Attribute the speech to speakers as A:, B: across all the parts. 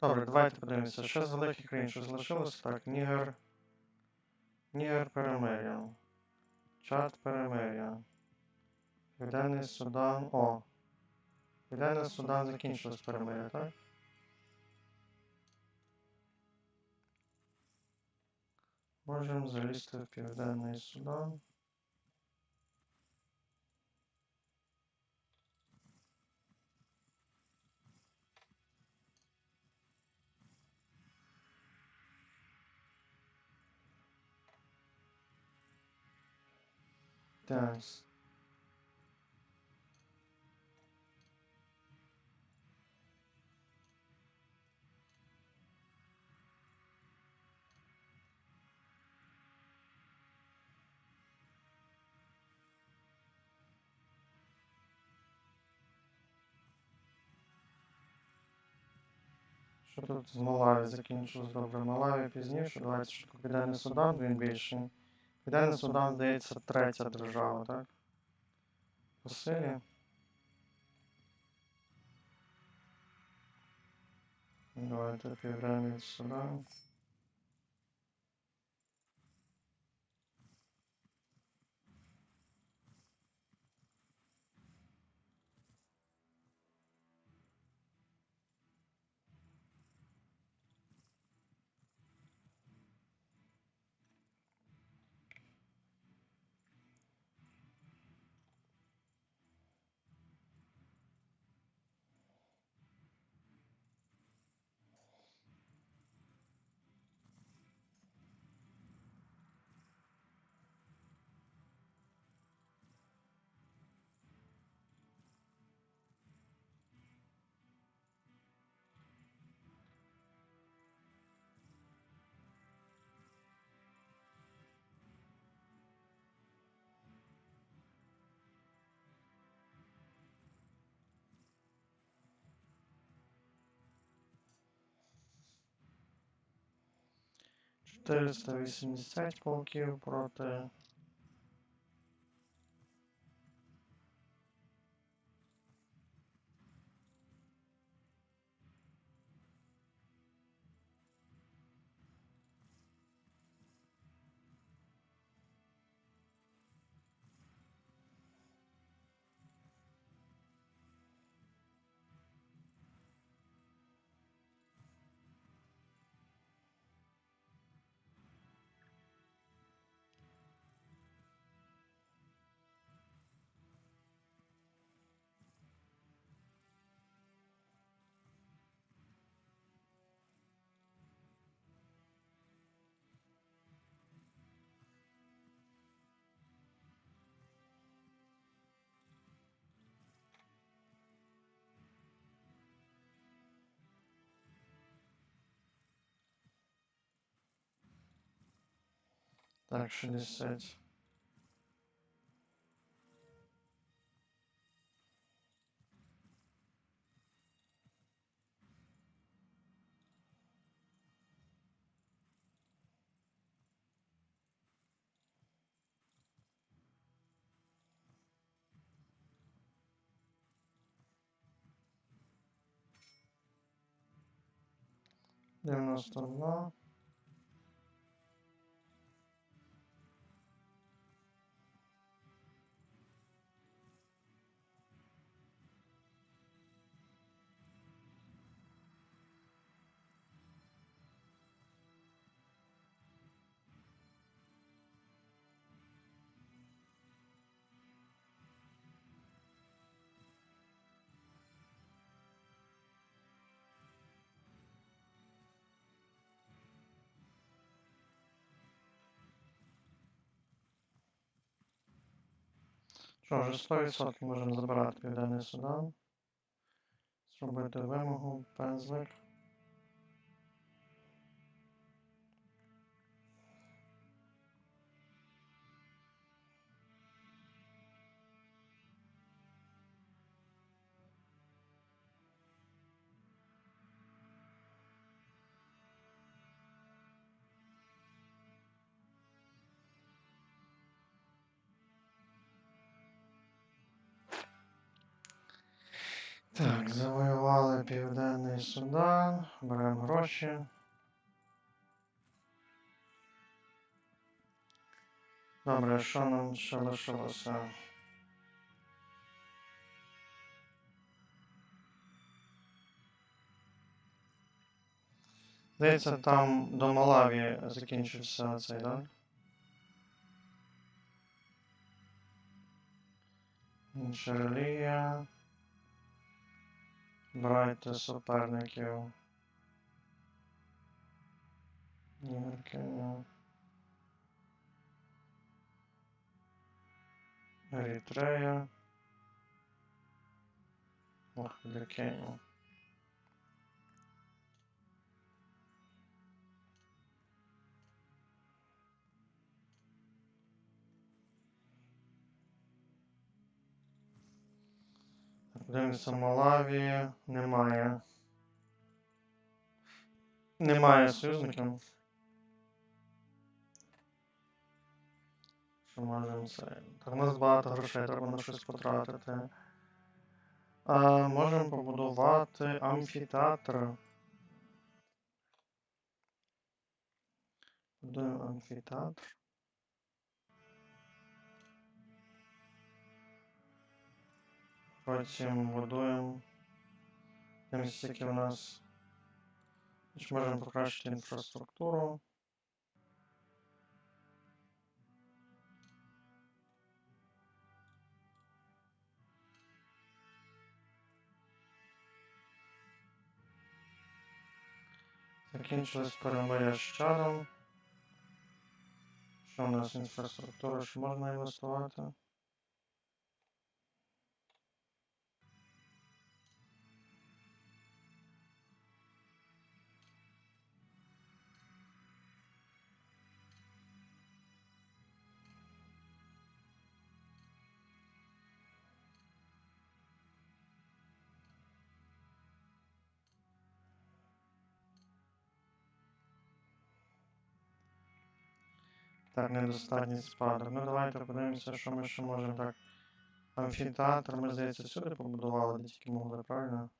A: Добре, давайте подивимося. Ще з великих країн що залишилося. Так, Нігер. Нігер перемир'я. Чад перемир'я. Південний Судан. О. Південний Судан закінчилось перемир'я, так? Можемо залізти в Південний Судан. Так. Що тут з Малаві закінчилось добре? Малаві пізніше, давайте швидко Південний Судан, він більший. Південний Судан, здається, третя держава, так? По силі. Давайте Південний Судан. Чотириста вісімдесят полків проти. Так, 60. Девяносто два. Що ж, 100% можемо забрати Південний Судан. Зробити вимогу, пензлик. Так, завоювали Південний Судан, беремо гроші. Добре, що нам ще лишилося? Здається, там до Малаві закінчився цей, так? Інша релігія. Брайте суперників. Ігор Кенія. Ерітрея. Ох, для Дивимося, Малаві немає. Немає союзників. Що можемо це. Так, у нас багато грошей, треба на щось потратити. А, можемо побудувати амфітеатр. Будуємо амфітеатр. Потім будуємо. Дивимося, які у нас. Чи можемо покращити інфраструктуру. Закінчилось перемиря з чадом. Що у нас інфраструктура, що можна інвестувати? Так, недостатній спадок. Ну давайте подивимося, що ми ще можемо так. Амфітеатр, ми здається, сюди побудували, де тільки могли, правильно?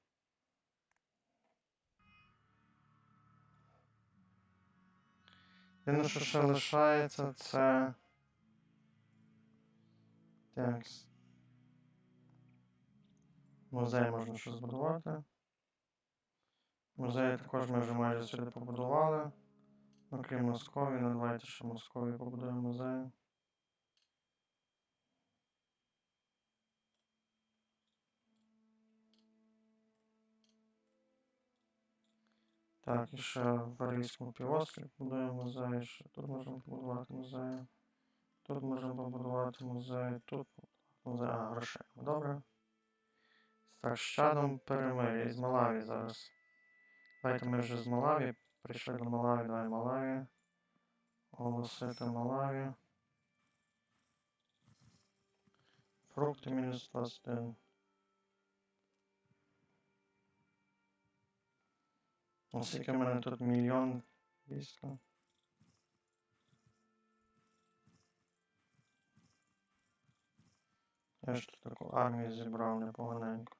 A: Єдине, що ще лишається, це. Текст. Музей можна ще збудувати. Музей також ми вже майже сюди побудували. Окрім Москові, ну давайте ще Москові побудуємо музей. Так, і ще в Варійському півострові побудуємо музей, ще тут можемо побудувати музей. Тут можемо побудувати музей, тут музей, а, грошей. Добре. З чадом перемир'я із Малаві зараз. Давайте ми вже з Малаві. Прийшли до давай Малаві. Оголосити Малаві. Фрукти мінус 21. Оскільки в мене тут мільйон війська. Я ж тут таку армію зібрав непоганенько.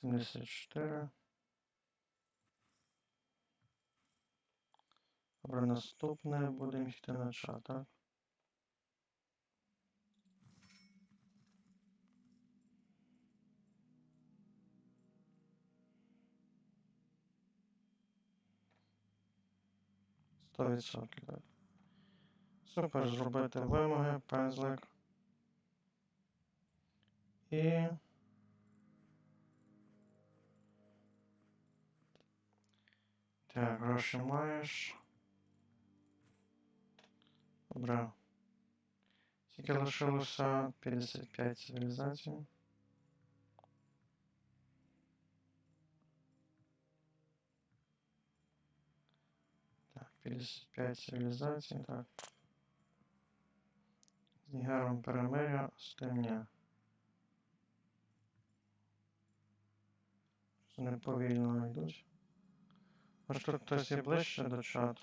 A: Сімдесят чотири. Добре, наступне будемо йти на чат, так? Так. Супер, зробити вимоги, пензлик. І. Так, гроші маєш. Добре. Скільки лишилося 55 цивілізацій. Так, 55 цивілізацій, так. З Нігером перемиря, з тим ні. Що не повільно йдуть. Може тут хтось є ближче до чату?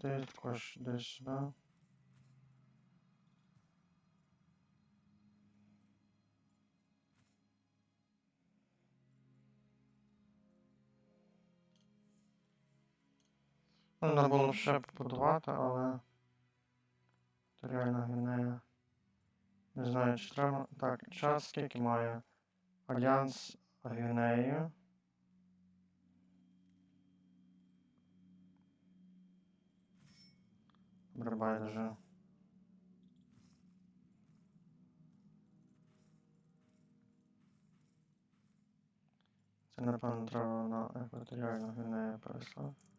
A: Ти також десь, да? Сюди. Можна було ще побудувати, але Територіальна Гвінея. Не знаю, чи треба. Так, час скільки має Альянс Гвінеї. Добре, байдуже. Це, напевно, треба на екваторіальну Гвінею переслати.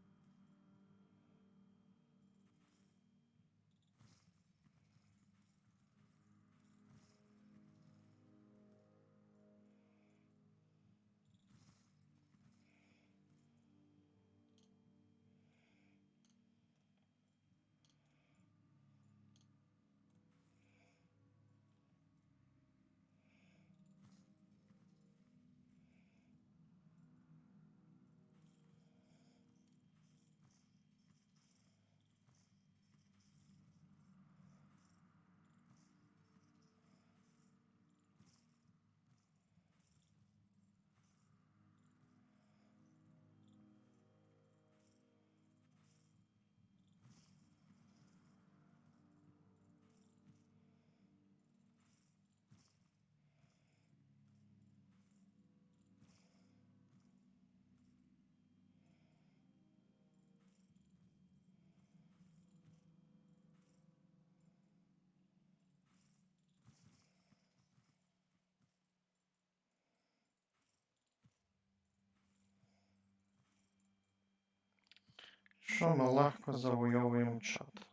A: Що ми легко завойовуємо чат.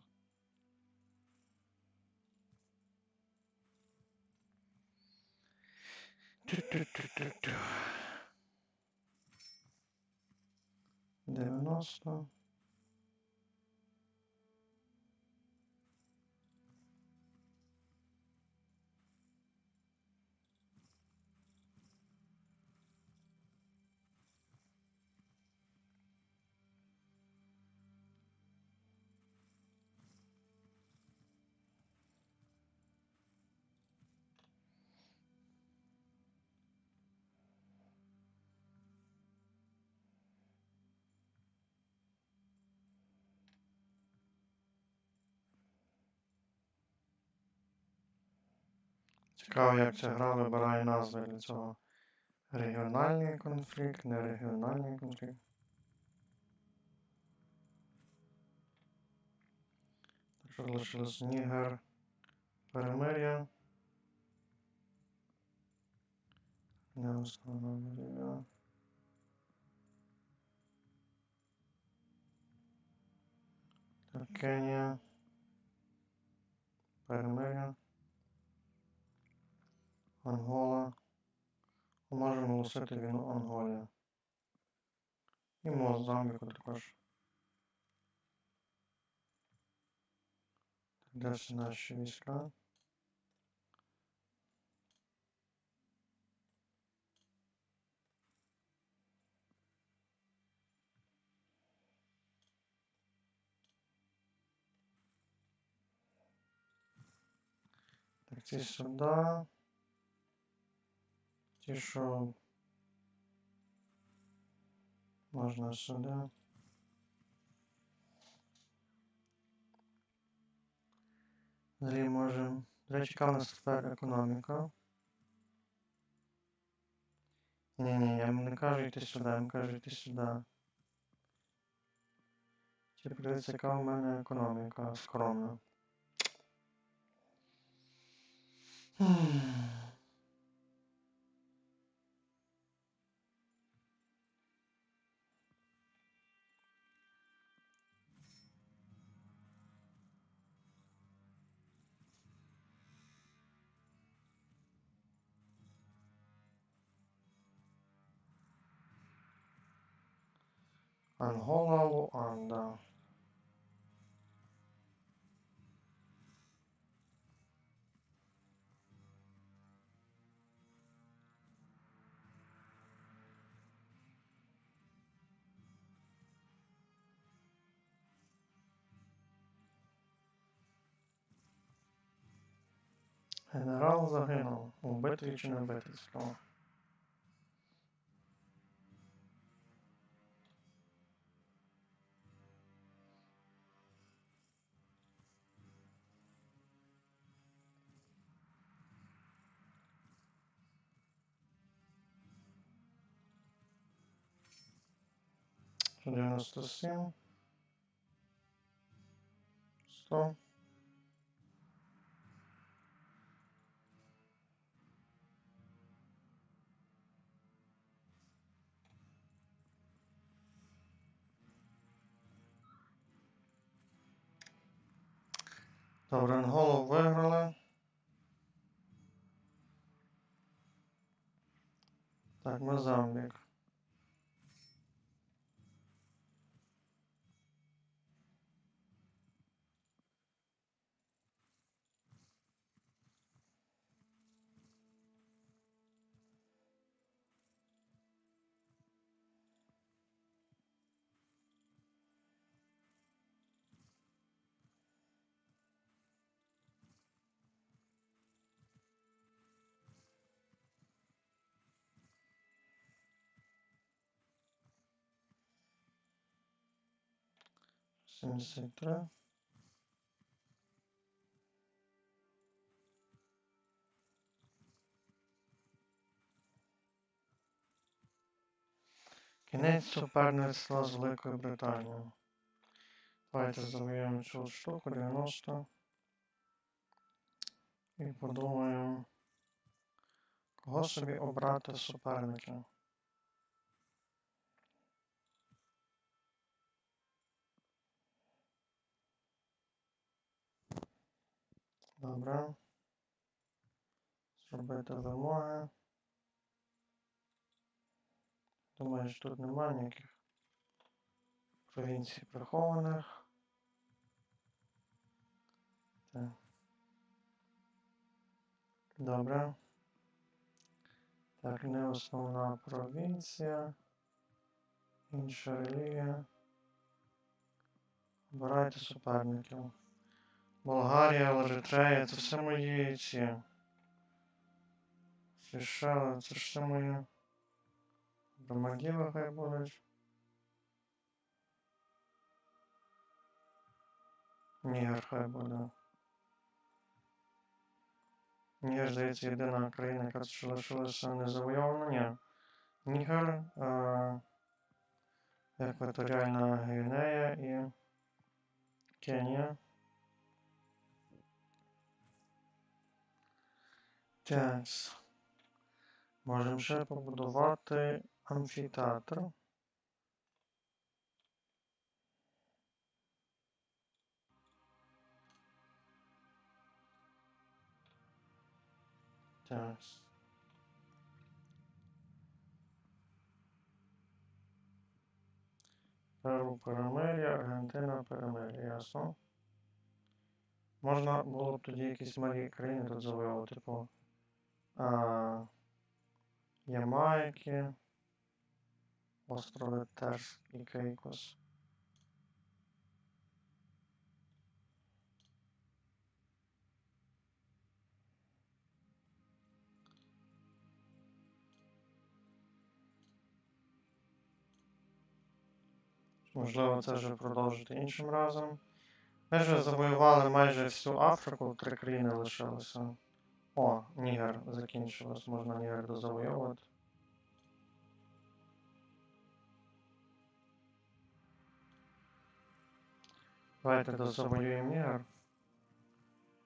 A: Тю-тю-тю-тю-тю. Цікаво, як ця гра вибирає назви для цього. Регіональний конфлікт, нерегіональний конфлікт. Так що залишилось Нігер, перемир'я. Не основна Так, Кенія. Перемир'я. Ангола. Ми Можемо оголосити війну Анголі. І Мозамбіку також. Всі наші війська? Так, ці сюди. Що можна сюди. Далі можемо. До речі, яка в нас тепер економіка? Ні-ні, я не кажу йти сюди, я їм кажу йти сюди. Чи подивитися, яка в мене економіка скромна. Хм. Angola, Luanda. Генерал загинув у битві чи не битві цікаво. Девяносто семь. Сто. Добре, голову виграли. Так, Мозамбік. Семьдесят три. Кінець суперництва з Великою Британією. Давайте завоюємо цю штуку 90. І подумаємо, кого собі обрати суперника. Добре. Зробити вимоги. Що тут немає ніяких провінцій прихованих. Так. Добре. Так, не основна провінція. Інша релігія. Обирайте суперників. Болгарія, Лежитрея, це все мої ці. Сейшели, це ж все мої. Домагіли хай будуть. Нігер хай буде. Нігер, здається, єдина країна, яка лишилася незавойована. Ні. Нігер, е, Екваторіальна Гвінея і Кенія. Так. Можемо ще побудувати амфітеатр. Так. Перу перемир'я, Аргентина перемир'я, ясно. Можна було б тоді якісь малі країни тут завоювати, типу. А, Ямайки, острови Терс і Кейкос. Можливо, це вже продовжити іншим разом. Ми вже завоювали майже всю Африку, три країни лишилося. О, Нігер закінчилось, можна Нігер дозавоювати. Давайте дозавоюємо Нігер.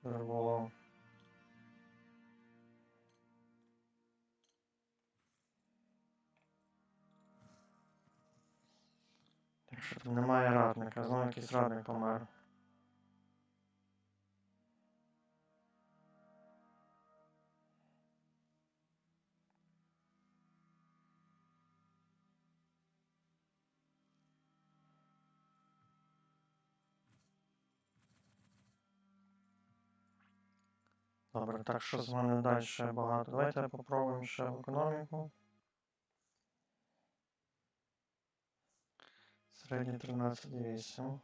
A: Було. Так що тут немає радника, знову якийсь радник помер. Добре, так що з мене далі багато. Давайте попробуємо ще в економіку. Середній 13,8.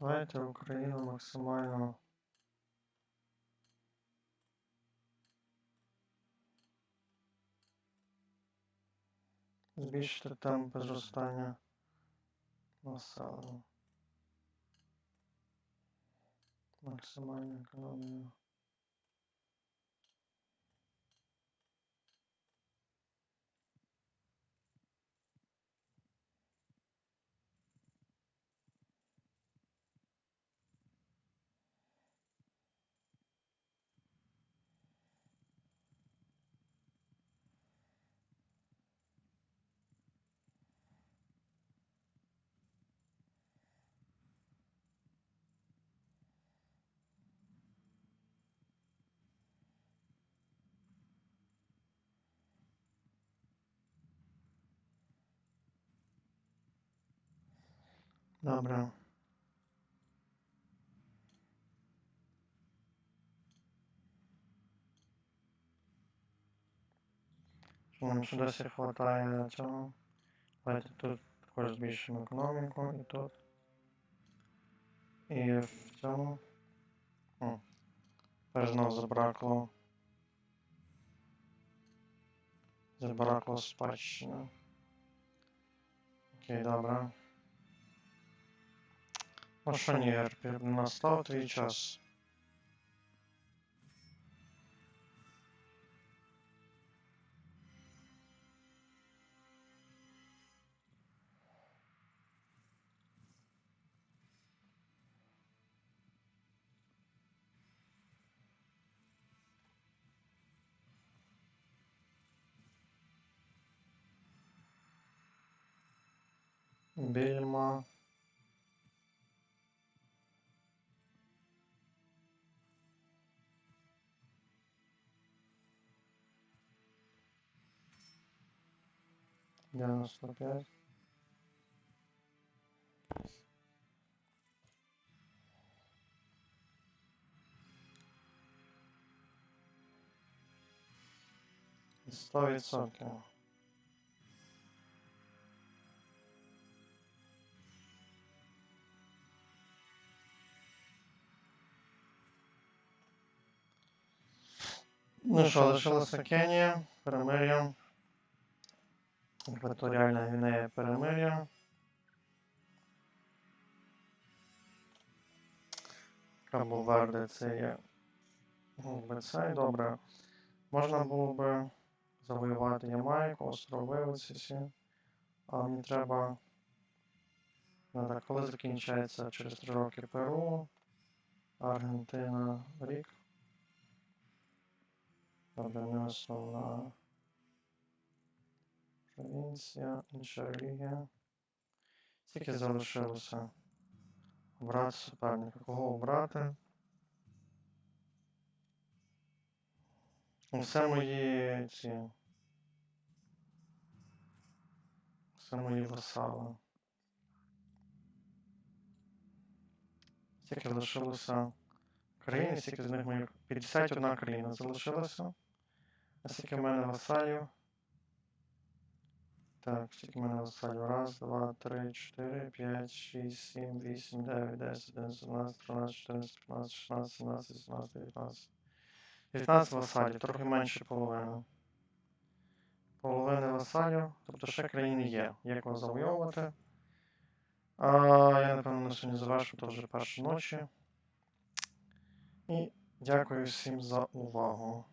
A: Давайте Україну максимально Збільшити темпи зростання населення. Максимальна економія. Добре. Що Нам ще досі хватає цього. Давайте тут також збільшимо економіку і тут. І в цьому. О, теж знов забракло. Забракло спадщина. Окей, добре. Мошенір, настав твій час. Бельма. 95. Сто відсотків. Ну що, лишилося Кенія, перемир'ям. Екваторіальна Гвінея перемир'я. Кабо Верде це є. Ну, це і добре. Можна було би завоювати Ямайку, острови оці всі. А мені треба. Ну, так, коли закінчається через 3 роки Перу, Аргентина рік. Добре, не основна провінція, інша релігія. Скільки залишилося обрати суперника? Кого обрати? Все мої ці. Все мої васали. Скільки залишилося країн, скільки з них моїх 51 країна залишилося. А скільки в мене васалів? Так, скільки в мене васалів? Раз, два, три, чотири, п'ять, шість, сім, вісім, дев'ять, десять, одинадцять, дванадцять, тринадцять, чотирнадцять, п'ятнадцять, шістнадцять, сімнадцять, вісімнадцять, дев'ятнадцять. 19 васалів, трохи менше половини. Половини васалів, тобто ще країни є, є кого завойовувати. А, я, напевно, на сьогодні завершу, то вже перші ночі. І дякую всім за увагу.